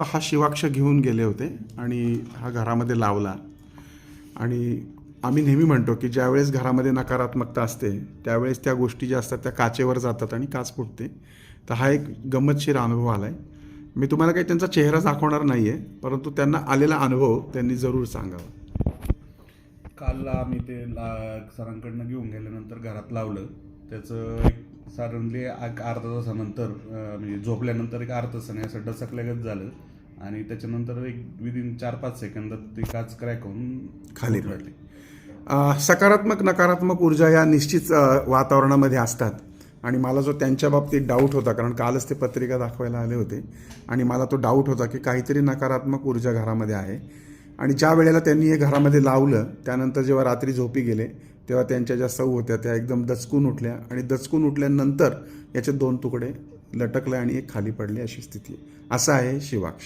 हा शिवाक्ष घेऊन गेले होते आणि हा घरामध्ये लावला. आणि आम्ही नेहमी म्हणतो की ज्यावेळेस घरामध्ये नकारात्मकता असते त्यावेळेस त्या गोष्टी ज्या असतात त्या काचेवर जातात आणि काच फुटते. तर हा एक गंमतशीर अनुभव आला आहे मी तुम्हाला काही त्यांचा चेहरा दाखवणार नाही आहे परंतु त्यांना आलेला अनुभव त्यांनी जरूर सांगावा. काल आम्ही ते ला सरांकडनं घेऊन गेल्यानंतर घरात लावलं. त्याचं एक साधारणली एक अर्धा तासानंतर म्हणजे झोपल्यानंतर एक अर्धा तासाने असं डसकल्यागत झालं. आणि त्याच्यानंतर एक विदिन चार पाच सेकंदात ती काच क्रॅक होऊन खाली पडली सकारात्मक नकारात्मक ऊर्जा या निश्चित वातावरणामध्ये असतात. आणि मला जो त्यांच्या बाबतीत डाऊट होता कारण कालच ते पत्रिका दाखवायला आले होते. आणि मला तो डाऊट होता की काहीतरी नकारात्मक ऊर्जा घरामध्ये आहे. आणि ज्या वेळेला त्यांनी हे घरामध्ये लावलं त्यानंतर जेव्हा रात्री झोपी गेले तेव्हा त्यांच्या ज्या सौ होत्या त्या एकदम दचकून उठल्या आणि दचकून उठल्यानंतर याचे दोन तुकडे लटकले आणि एक खाली पडले अशी स्थिती आहे. असं आहे शिवाक्ष